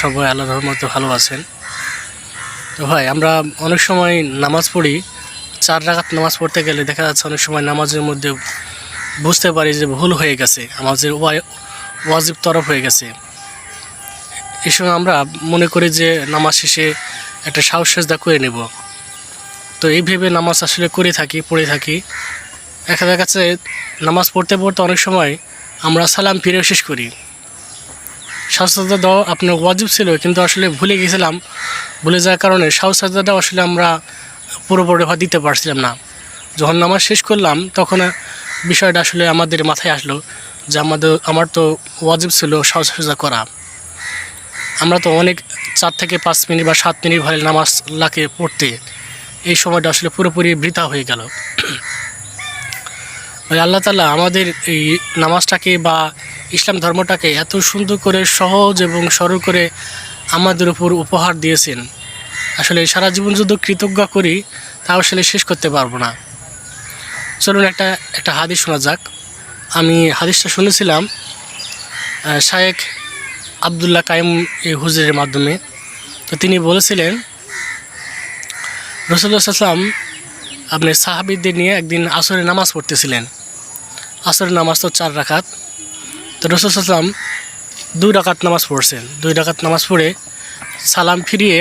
সবাই আল্লাহ রহমতে ভালো আছেন। তো ভাই, আমরা অনেক সময় নামাজ পড়ি, চার রাকাত নামাজ পড়তে গেলে দেখা যাচ্ছে অনেক সময় নামাজের মধ্যে বুঝতে পারি যে ভুল হয়ে গেছে, আমাদের ওয়া- ওয়াজিব তরফ হয়ে গেছে। এই সময় আমরা মনে করি যে নামাজ শেষে একটা সাহস সেজদা করে নেব। তো এই ভেবে নামাজ আসলে করে থাকি, পড়ে থাকি। দেখা যাচ্ছে নামাজ পড়তে পড়তে অনেক সময় আমরা সালাম ফিরেও শেষ করি। স্বাস্থ্যতা দেওয়া আপনার ওয়াজিব ছিল, কিন্তু আসলে ভুলে গেছিলাম। ভুলে যাওয়ার কারণে স্বাস্থ্যতাটাও আসলে আমরা পুরোপুরি দিতে পারছিলাম না। যখন নামাজ শেষ করলাম, তখন বিষয়টা আসলে আমাদের মাথায় আসলো যে আমাদের, আমার তো ওয়াজিব ছিল সাজা করা। আমরা তো অনেক চার থেকে পাঁচ মিনিট বা সাত মিনিট ভরে নামাজ লাগে পড়তে। এই সময়টা আসলে পুরোপুরি বৃথা হয়ে গেল। আল্লাহ তালা আমাদের এই নামাজটাকে বা ইসলাম ধর্মটাকে এত সুন্দর করে সহজ এবং সরল করে আমাদের উপর উপহার দিয়েছেন। আসলে সারা জীবন যদি কৃতজ্ঞ করি, তা আসলে শেষ করতে পারব না। চলুন একটা একটা হাদিস শোনা যাক। আমি হাদিসটা শুনেছিলাম শায়েক আবদুল্লাহ কাইম এই হুজুরের মাধ্যমে। তো তিনি বলেছিলেন, রসুল্লাহ সাল্লাম আপনি সাহাবিদের নিয়ে একদিন আসরের নামাজ পড়তেছিলেন। আসরের নামাজ তো চার রাকাত। তো রসুল সাল্লাম দুই ডাকাত নামাজ পড়ছেন। দুই ডাকাত নামাজ পড়ে সালাম ফিরিয়ে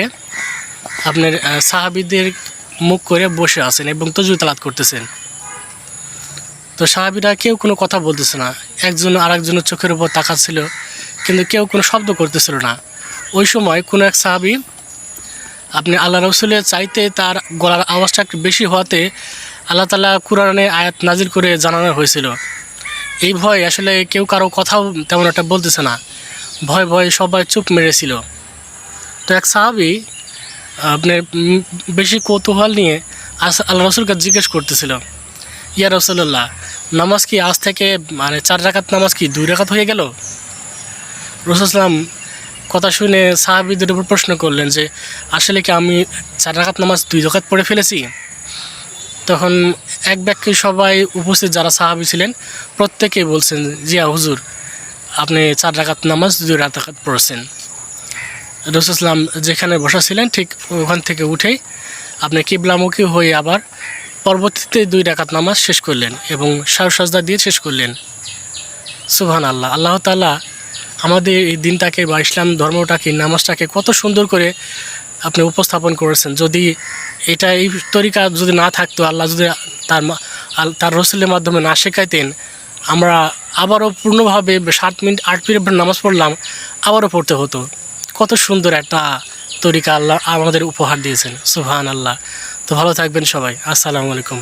আপনার সাহাবিদের মুখ করে বসে আছেন এবং তজু তালাত করতেছেন। তো সাহাবিরা কেউ কোনো কথা বলতেছে না। একজন আর একজনের চোখের উপর তাকাচ্ছিল, কিন্তু কেউ কোনো শব্দ করতেছিল না। ওই সময় কোনো এক সাহাবি আপনি আল্লাহ রসুলের চাইতে তার গলার আওয়াজটা একটু বেশি হওয়াতে আল্লাহ তালা কোরআনে আয়াত নাজির করে জানানো হয়েছিল। এই ভয় আসলে কেউ কারও কথাও তেমন একটা বলতেছে না। ভয় ভয় সবাই চুপ মেরেছিল। তো এক সাহাবি আপনার বেশি কৌতূহল নিয়ে আল্লাহ রসুলকে জিজ্ঞেস করতেছিল, ইয়া রসুল্লাহ নামাজ কি আজ থেকে মানে চার রাকাত নামাজ কি দুই রাকাত হয়ে গেল? রসুলাম কথা শুনে সাহাবিদের উপর প্রশ্ন করলেন যে, আসলে কি আমি চার রাকাত নামাজ দুই রাকাত পড়ে ফেলেছি? তখন এক ব্যক্তি সবাই উপস্থিত যারা সাহাবি ছিলেন, প্রত্যেকেই বলছেন, জিয়া হুজুর, আপনি চার রাকাত নামাজ, দুই রাকাত পড়েছেন। রসুলাম যেখানে বসা ছিলেন, ঠিক ওখান থেকে উঠেই আপনি কিবলামুখী হয়ে আবার পরবর্তীতে দুই রাকাত নামাজ শেষ করলেন এবং সাজদা দিয়ে শেষ করলেন। সুবহান আল্লাহ আল্লাহ তাআলা আমাদের এই দিনটাকে বা ইসলাম ধর্মটাকে, নামাজটাকে কত সুন্দর করে আপনি উপস্থাপন করেছেন, যদি এটা এই তরিকা যদি না থাকতো, আল্লাহ যদি তার তার রসুলের মাধ্যমে না শেখাইতেন, আমরা আবারও পূর্ণভাবে সাত মিনিট, আট মিনিট নামাজ পড়লাম, আবারও পড়তে হতো। কত সুন্দর একটা তরিকা আল্লাহ আমাদের উপহার দিয়েছেন সুহান আল্লাহ তো ভালো থাকবেন সবাই, আসসালামু আলাইকুম।